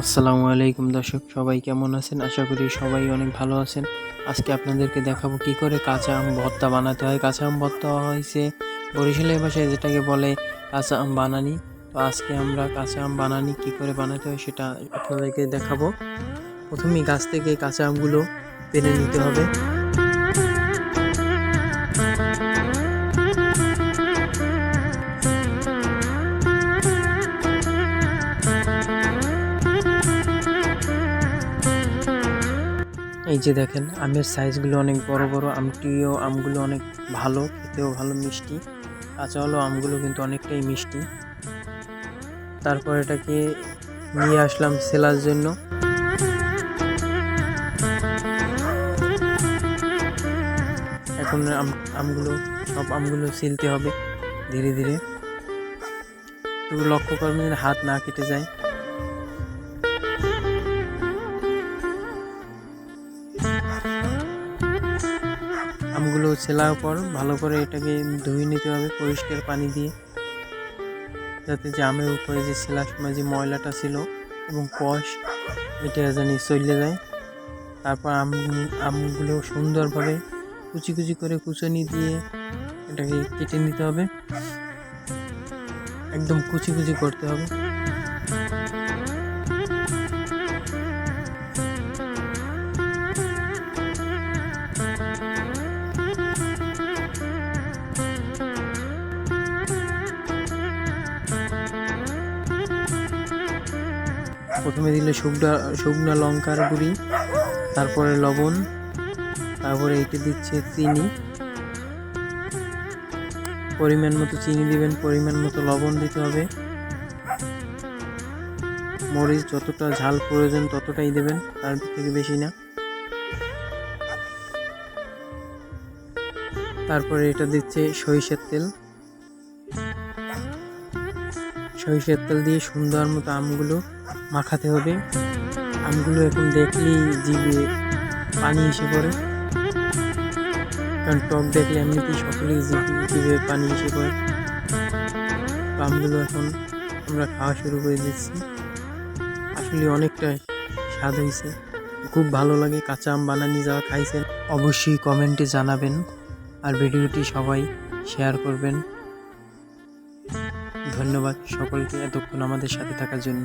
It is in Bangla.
আসসালামু আলাইকুম দর্শক, সবাই কেমন আছেন? আশা করি সবাই অনেক ভালো আছেন। আজকে আপনাদেরকে দেখাবো কি করে কাঁচা আম ভর্তা বানাতে হয়। কাঁচা আম ভর্তা হয়েছে বরিশালের ভাষায় যেটাকে বলে কাঁচা আম বানানি। তো আজকে আমরা কাঁচা আম বানানি কি করে বানাতে হয় সেটা আপনাদেরকে দেখাবো। প্রথমেই গাছ থেকে কাঁচা আমগুলো পেরে নিতে হবে। এই যে দেখেন, আমের সাইজগুলো অনেক বড় বড়, আমটিও আমগুলো অনেক ভালো, খেতেও ভালো, মিষ্টি। কাঁচা হলো আমগুলো কিন্তু অনেকটাই মিষ্টি। তারপর এটাকে নিয়ে আসলাম সেলার জন্য। এখন আম, আমগুলো, সব আমগুলো সিলতে হবে ধীরে ধীরে। লক্ষ্য করবেন হাত না কেটে যায়। আমগুলো ছেলার পর ভালো করে এটাকে ধুয়ে নিতে হবে পরিষ্কার পানি দিয়ে। যাতে যে আমের উপরে যে ছেলার সময় যে ময়লাটা ছিল এবং কষ এটা জানি চলে যায়। তারপর আম, আমগুলো সুন্দরভাবে কুচি কুচি করে কুচনি দিয়ে এটাকে কেটে নিতে হবে। একদম কুচি কুচি করতে হবে। প্রথমে দিলে শুকনা শুকনা লঙ্কার গুঁড়ি, তারপরে লবণ, তারপরে এইটা দিচ্ছে চিনি। পরিমাণ মতো চিনি দিবেন, পরিমাণ মতো লবণ দিতে হবে। মরিচ যতটা ঝাল প্রয়োজন ততটাই দেবেন, তার থেকে বেশি না। তারপরে এটা দিচ্ছে সরিষার তেল। সরিষার তেল দিয়ে সুন্দর মতো আমগুলো মাখাতে হবে। আমগুলো এখন দেখলেই জিভে পানি এসে পড়ে। কারণ টক দেখলে এমনিতেই সকলেই জিভ- পানি এসে পড়ে। আমগুলো এখন আমরা খাওয়া শুরু করে দিচ্ছি। আসলে অনেকটা স্বাদ হয়েছে। খুব ভালো লাগে কাঁচা আম বানানি যাওয়া খাইছেন। অবশ্যই কমেন্টে জানাবেন। আর ভিডিওটি সবাই শেয়ার করবেন। ধন্যবাদ সকলকে এতক্ষণ আমাদের সাথে থাকার জন্য।